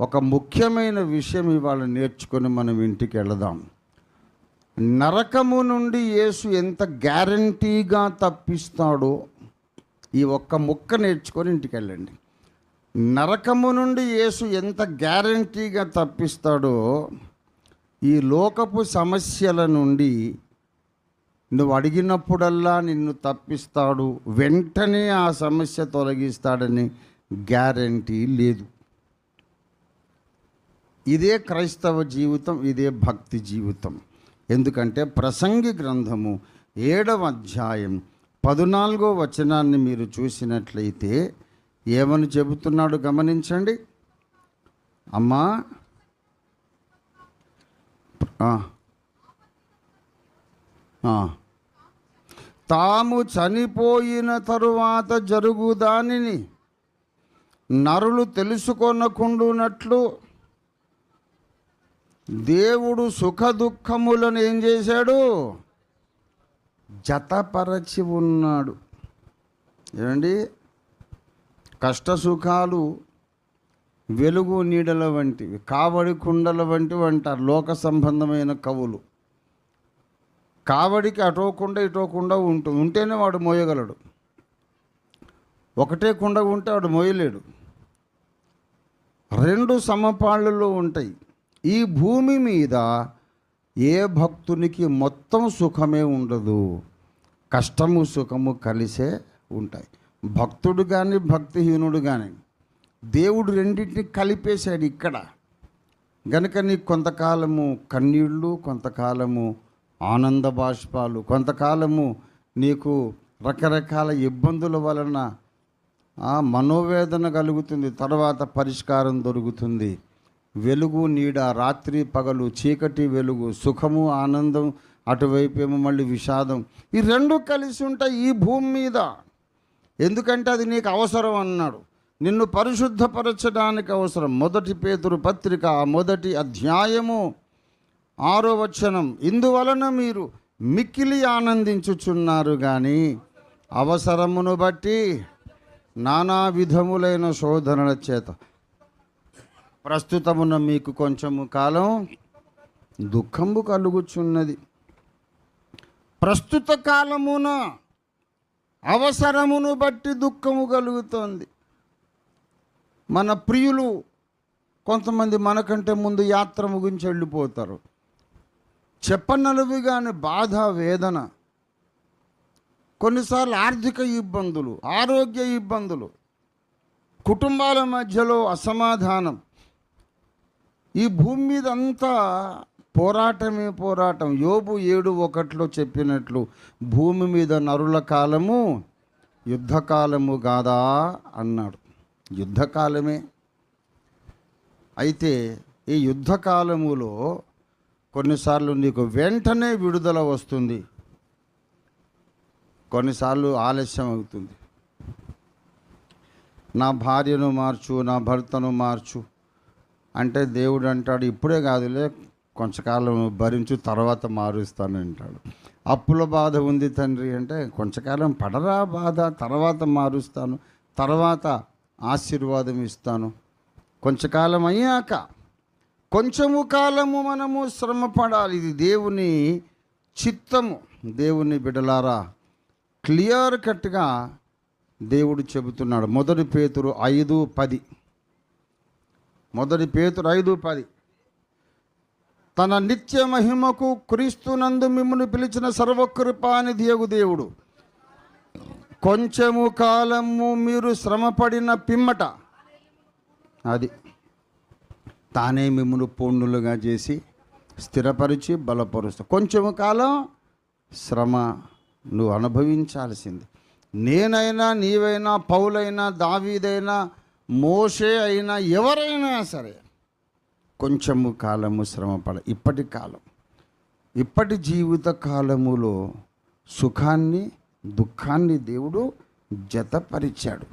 ఒక ముఖ్యమైన విషయం ఇవాళ నేర్చుకొని మనం ఇంటికి వెళదాం. నరకము నుండి యేసు ఎంత గ్యారంటీగా తప్పిస్తాడో ఈ ఒక్క ముక్క నేర్చుకొని ఇంటికి వెళ్ళండి. నరకము నుండి యేసు ఎంత గ్యారంటీగా తప్పిస్తాడో ఈ లోకపు సమస్యల నుండి నువ్వు అడిగినప్పుడల్లా నిన్ను తప్పిస్తాడు వెంటనే ఆ సమస్య తొలగిస్తాడని గ్యారంటీ లేదు. ఇదే క్రైస్తవ జీవితం ఇదే భక్తి జీవితం. ఎందుకంటే ప్రసంగి గ్రంథము ఏడవ అధ్యాయం పద్నాలుగో వచనాన్ని మీరు చూసినట్లయితే ఏమని చెబుతున్నాడు గమనించండి. అమ్మా తాము చనిపోయిన తరువాత జరుగు దానిని నరులు తెలుసుకొనకుండునట్లు దేవుడు సుఖ దుఃఖములను ఏం చేశాడు? జతపరచి ఉన్నాడు. ఏమండి? కష్ట సుఖాలు వెలుగు నీడల వంటివి కావడి కుండల వంటివి అంటారు లోక సంబంధమైన కవులు. కావడికి అటోకుండా ఇటోకుండా ఇటో ఉంటేనే వాడు మోయగలడు. ఒకటే కుండ ఉంటే వాడు మోయలేడు. రెండు సమపాళ్ళలో ఉంటాయి. ఈ భూమి మీద ఏ భక్తునికి మొత్తం సుఖమే ఉండదు కష్టము సుఖము కలిసే ఉంటాయి. భక్తుడు కానీ భక్తిహీనుడు కానీ దేవుడు రెండింటిని కలిపేశాడు ఇక్కడ. గనుక నీకు కొంతకాలము కన్నీళ్ళు కొంతకాలము ఆనంద బాష్పాలు కొంతకాలము నీకు రకరకాల ఇబ్బందుల వలన మనోవేదన కలుగుతుంది తర్వాత పరిష్కారం దొరుకుతుంది. వెలుగు నీడ రాత్రి పగలు చీకటి వెలుగు సుఖము ఆనందం అటువైపేమో మళ్ళీ విషాదం. ఈ రెండు కలిసి ఉంటాయి ఈ భూమి మీద. ఎందుకంటే అది నీకు అవసరం అన్నాడు. నిన్ను పరిశుద్ధపరచడానికి అవసరం. మొదటి పేతురు పత్రిక మొదటి అధ్యాయము ఆరో వచనం. ఇందువలన మీరు మిక్కిలి ఆనందించుచున్నారు కానీ అవసరమును బట్టి నానా విధములైన శోధనల చేత. ప్రస్తుతమున మీకు కొంచెము కాలం దుఃఖము కలుగుచున్నది. ప్రస్తుత కాలమున అవసరమును బట్టి దుఃఖము కలుగుతోంది. మన ప్రియులు కొంతమంది మనకంటే ముందు యాత్ర ముగించి వెళ్ళిపోతారు. చెప్పనలువి కానీ బాధ వేదన కొన్నిసార్లు ఆర్థిక ఇబ్బందులు ఆరోగ్య ఇబ్బందులు కుటుంబాల మధ్యలో అసమాధానం ఈ భూమి మీద అంతా పోరాటమే పోరాటం. యోబు ఏడు ఒకటిలో చెప్పినట్లు భూమి మీద నరుల కాలము యుద్ధకాలము కాదా అన్నాడు. యుద్ధకాలమే. అయితే ఈ యుద్ధకాలములో కొన్నిసార్లు నీకు వెంటనే విడుదల వస్తుంది. కొన్నిసార్లు ఆలస్యం అవుతుంది. నా భార్యను మార్చు నా భర్తను మార్చు. అంటే దేవుడు అంటాడు ఇప్పుడే కాదులే కొంచెంకాలం భరించు తర్వాత మారుస్తాను అంటాడు. అప్పుల బాధ ఉంది తండ్రి అంటే కొంచెంకాలం పడరా బాధ తర్వాత మారుస్తాను తర్వాత ఆశీర్వాదం ఇస్తాను. కొంచెంకాలం అయ్యాక కొంచెము కాలము మనము శ్రమ పడాలి ఇది దేవుని చిత్తము. దేవుని బిడలారా క్లియర్ కట్గా దేవుడు చెబుతున్నాడు. మొదటి పేతురు ఐదు పది. మొదటి పేతురు ఐదు పది. తన నిత్య మహిమకు క్రీస్తునందు మిమ్మల్ని పిలిచిన సర్వకృపానిధియగు దేవుడు. కొంచెము కాలము మీరు శ్రమపడిన పిమ్మట అది తానే మిమ్మల్ని పూర్ణులుగా చేసి స్థిరపరిచి బలపరుస్తా కొంచెము కాలం శ్రమ నువ్వు అనుభవించాల్సింది. నేనైనా నీవైనా పౌలైనా దావీదైనా మోషే అయినా ఎవరైనా సరే కొంచెము కాలము శ్రమపడ ఇప్పటి కాలం ఇప్పటి జీవిత కాలములో సుఖాన్ని దుఃఖాన్ని దేవుడు జతపరిచాడు.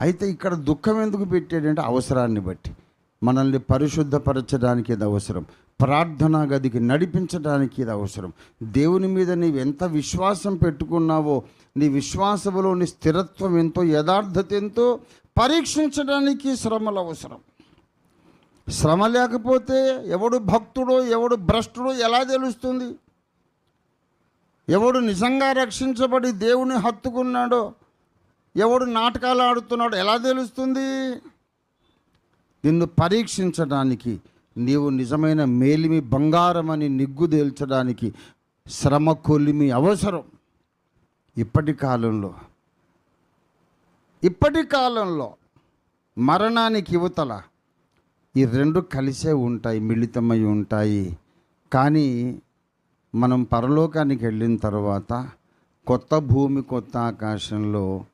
అయితే ఇక్కడ దుఃఖం ఎందుకు పెట్టాడంటే అవసరాన్ని బట్టి. మనల్ని పరిశుద్ధపరచడానికి ఇది అవసరం. ప్రార్థనా గదికి నడిపించడానికి ఇది అవసరం. దేవుని మీద నీవు ఎంత విశ్వాసం పెట్టుకున్నావో నీ విశ్వాసములో నీ స్థిరత్వం ఎంతో యథార్థత ఎంతో పరీక్షించడానికి శ్రమలు అవసరం. శ్రమ లేకపోతే ఎవడు భక్తుడో ఎవడు భ్రష్టుడో ఎలా తెలుస్తుంది? ఎవడు నిజంగా రక్షించబడి దేవుని హత్తుకున్నాడో ఎవడు నాటకాలు ఆడుతున్నాడో ఎలా తెలుస్తుంది? నిన్ను పరీక్షించడానికి నీవు నిజమైన మేలిమి బంగారం అని నిగ్గుదేల్చడానికి శ్రమ కొలిమి అవసరం. ఇప్పటి కాలంలో ఇప్పటి కాలంలో మరణానికి యువతల ఈ రెండు కలిసే ఉంటాయి మిళితమై ఉంటాయి. కానీ మనం పరలోకానికి వెళ్ళిన తర్వాత కొత్త భూమి కొత్త ఆకాశంలో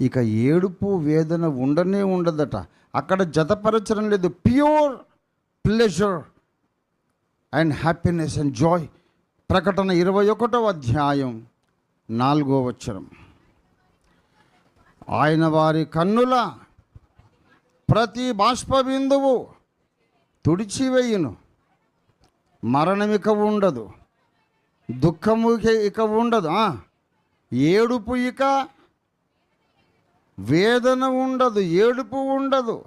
ఇక ఏడుపు వేదన ఉండనే ఉండదట. అక్కడ జతపరచడం లేదు. Pure pleasure and happiness and joy ప్రకటన ఇరవై ఒకటో అధ్యాయం నాలుగో వచ్చరం ఆయన వారి కన్నుల ప్రతి బాష్ప బిందువు తుడిచివేయును. మరణం ఇక ఉండదు. దుఃఖము ఇక- ఉండదు. ఏడుపు ఇక వేదన ఉండదు. ఏడుపు ఉండదు.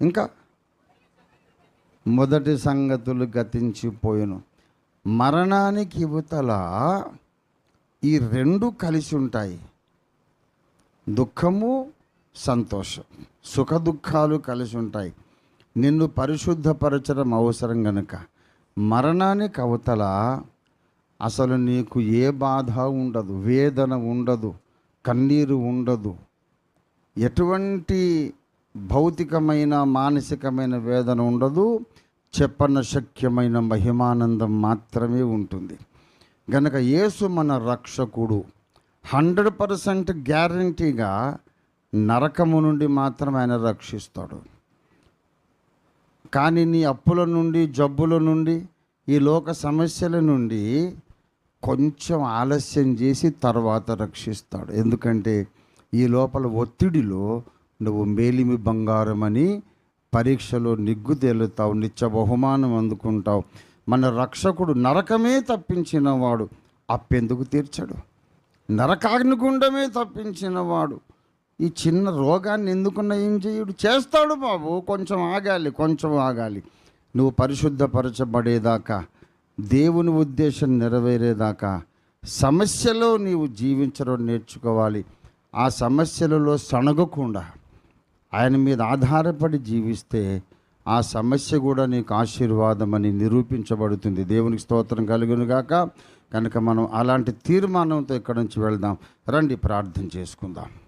ఇంకా మొదటి సంగతులు గతించిపోయాను. మరణానికి యువతల ఈ రెండు కలిసి ఉంటాయి. దుఃఖము సంతోషం. సుఖ దుఃఖాలు కలిసి ఉంటాయి. నిన్ను పరిశుద్ధపరచడం అవసరం గనుక. మరణానికి అవతల అసలు నీకు ఏ బాధ ఉండదు వేదన ఉండదు కన్నీరు ఉండదు. ఎటువంటి భౌతికమైన మానసికమైన వేదన ఉండదు. చెప్పన శక్యమైన మహిమానందం మాత్రమే ఉంటుంది. గనక యేసు మన రక్షకుడు హండ్రెడ్ పర్సెంట్ గ్యారంటీగా నరకము నుండి మాత్రం ఆయన రక్షిస్తాడు. కానీ నీ అప్పుల నుండి జబ్బుల నుండి ఈ లోక సమస్యల నుండి కొంచెం ఆలస్యం చేసి తర్వాత రక్షిస్తాడు. ఎందుకంటే ఈ లోపల ఒత్తిడిలో నువ్వు మేలిమి బంగారం అని పరీక్షలో నిగ్గు తేలుతావు నిత్య బహుమానం అందుకుంటావు. మన రక్షకుడు నరకమే తప్పించిన వాడు అప్పెందుకు తీర్చడు? నరకాగ్నిగుండమే తప్పించిన వాడు ఈ చిన్న రోగాన్ని ఎందుకున్న ఏం చేయుడు? చేస్తాడు బాబు కొంచెం ఆగాలి కొంచెం ఆగాలి. నువ్వు పరిశుద్ధపరచబడేదాకా దేవుని ఉద్దేశం నెరవేరేదాకా సమస్యలో నీవు జీవించడం నేర్చుకోవాలి. ఆ సమస్యలలో సణగకుండా ఆయన మీద ఆధారపడి జీవిస్తే ఆ సమస్య కూడా నీకు ఆశీర్వాదమని నిరూపించబడుతుంది. దేవునికి స్తోత్రం కలుగునుగాక కనుక మనం అలాంటి తీర్మానంతో ఇక్కడి నుంచి వెళ్దాం. రండి ప్రార్థన చేసుకుందాం.